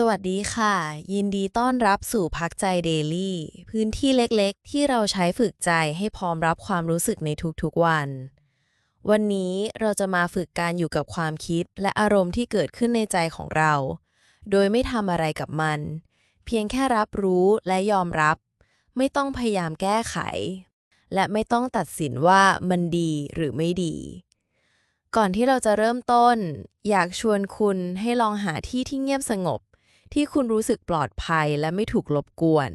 สวัสดีค่ะ ยินดีต้อนรับสู่พักใจเดลี่ พื้นที่เล็กๆ ที่เราใช้ฝึกใจให้พร้อมรับความรู้สึกในทุกๆวัน วันนี้เราจะมาฝึกการอยู่กับความคิดและอารมณ์ที่เกิดขึ้นในใจของเรา โดยไม่ทำอะไรกับมัน เพียงแค่รับรู้และยอมรับ ไม่ต้องพยายามแก้ไข และไม่ต้องตัดสินว่ามันดีหรือไม่ดีก่อนที่เราจะเริ่มต้น อยากชวนคุณให้ลองหาที่ที่เงียบสงบ ที่คุณรู้สึกปลอดภัยและไม่ถูกรบกวน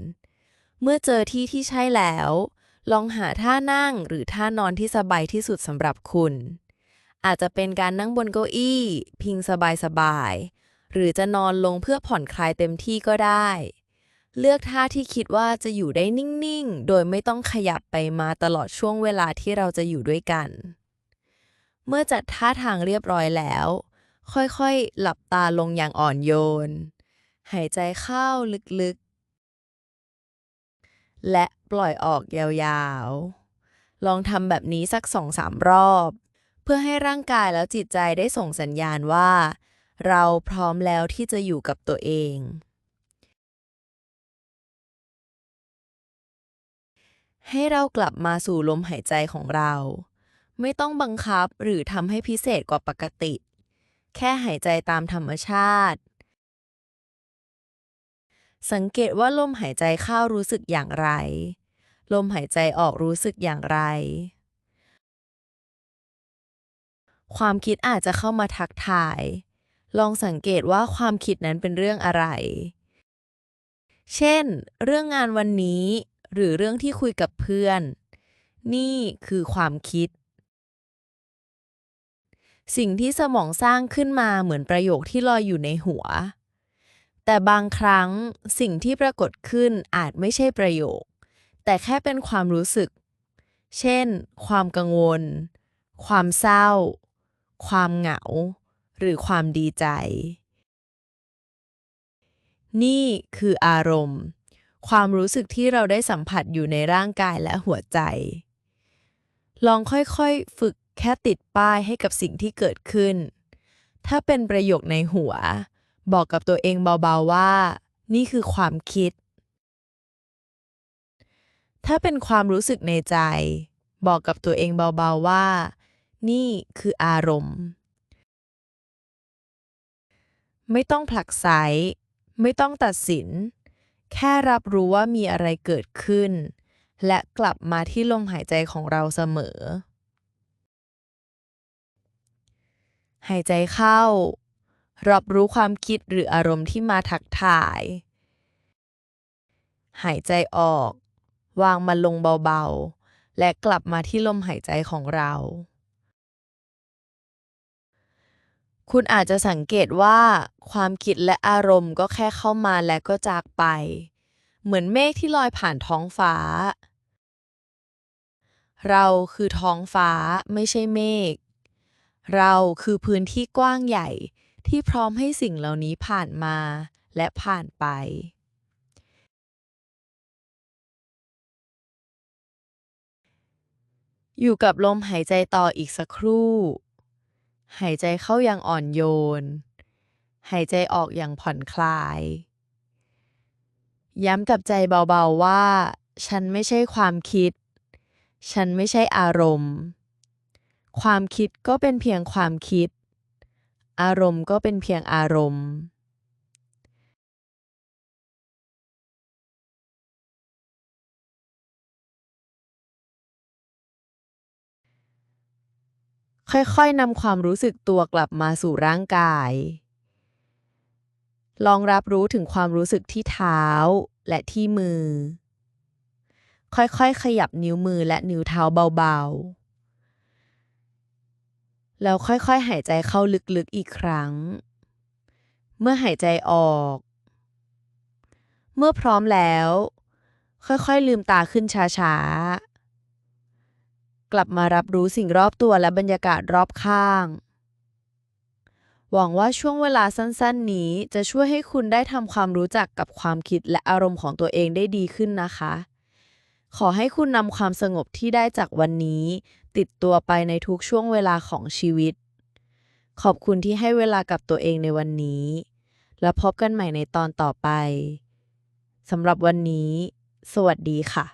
เมื่อเจอที่ที่ใช่แล้ว ลองหาท่านั่งหรือท่านอนที่สบายที่สุดสำหรับคุณ อาจจะเป็นการนั่งบนเก้าอี้ พิงสบายๆ หรือจะนอนลงเพื่อผ่อนคลายเต็มที่ก็ได้ เลือกท่าที่คิดว่าจะอยู่ได้นิ่งๆ โดยไม่ต้องขยับไปมาตลอดช่วงเวลาที่เราจะอยู่ด้วยกัน เมื่อจัดท่าทางเรียบร้อยแล้ว ค่อยๆ หลับตาลงอย่างอ่อนโยน หายใจเข้าลึกๆ และปล่อยออกยาวๆ ลองทำแบบนี้สักสองสามรอบ เพื่อให้ร่างกายและจิตใจได้ส่งสัญญาณว่า เราพร้อมแล้วที่จะอยู่กับตัวเองให้เรากลับมาสู่ลมหายใจของเรา ไม่ต้องบังคับหรือทำให้พิเศษกว่าปกติ แค่หายใจตามธรรมชาติ สังเกตว่าลมหายใจเข้ารู้สึกอย่างไร ลมหายใจออกรู้สึกอย่างไร ความคิดอาจจะเข้ามาทักทาย ลองสังเกตว่าความคิดนั้นเป็นเรื่องอะไร เช่น เรื่องงานวันนี้ หรือเรื่องที่คุยกับเพื่อน นี่คือความคิด สิ่งที่สมองสร้างขึ้นมาเหมือนประโยคที่ลอยอยู่ในหัว แต่บางครั้งสิ่งที่ปรากฏขึ้นอาจไม่ใช่ประโยค แต่แค่เป็นความรู้สึก เช่น ความกังวล ความเศร้า ความเหงา หรือความดีใจ นี่คืออารมณ์ ความรู้สึกที่เราได้สัมผัสอยู่ในร่างกายและหัวใจ ลองค่อยๆ ฝึกแค่ติดป้ายให้กับสิ่งที่เกิดขึ้น ถ้าเป็นประโยคในหัว บอกกับตัวเองเบาๆว่า นี่คือความคิด ถ้าเป็นความรู้สึกในใจ บอกกับตัวเองเบาๆว่า นี่คืออารมณ์ ไม่ต้องผลักไสไม่ต้องตัดสิน แค่รับรู้ว่ามีอะไรเกิดขึ้น และกลับมาที่ลมหายใจของเราเสมอ หายใจเข้า รับรู้ความคิดหรืออารมณ์ที่มาทักทาย หายใจออก วางมันลงเบาๆ และกลับมาที่ลมหายใจของเรา คุณอาจจะสังเกตว่า ความคิดและอารมณ์ก็แค่เข้ามาและก็จากไป เหมือนเมฆที่ลอยผ่านท้องฟ้า เราคือท้องฟ้าไม่ใช่เมฆเราคือพื้นที่กว้างใหญ่ ที่พร้อมให้สิ่งเหล่านี้ผ่านมาและผ่านไป อยู่กับลมหายใจต่ออีกสักครู่ หายใจเข้าอย่างอ่อนโยน หายใจออกอย่างผ่อนคลาย ย้ำกับใจเบาๆว่า ฉันไม่ใช่ความคิด ฉันไม่ใช่อารมณ์ ความคิดก็เป็นเพียงความคิด อารมณ์ก็เป็นเพียงอารมณ์ค่อยๆนำความรู้สึกตัวกลับมาสู่ร่างกาย ลองรับรู้ถึงความรู้สึกที่เท้าและที่มือ ค่อยๆ ขยับนิ้วมือและนิ้วเท้าเบาๆ แล้วค่อยๆ หายใจเข้าลึกๆ อีกครั้ง เมื่อหายใจออก เมื่อพร้อมแล้ว ค่อยๆ ลืมตาขึ้นช้าๆ กลับมารับรู้สิ่งรอบตัวและบรรยากาศรอบข้าง หวังว่าช่วงเวลาสั้นๆ นี้จะช่วยให้คุณได้ทำความรู้จักกับความคิดและอารมณ์ของตัวเองได้ดีขึ้นนะคะขอให้คุณนำความสงบที่ได้จากวันนี้ ติดตัวไปในทุกช่วงเวลาของชีวิต ขอบคุณที่ให้เวลากับตัวเองในวันนี้ และพบกันใหม่ในตอนต่อไปสำหรับวันนี้ สวัสดีค่ะ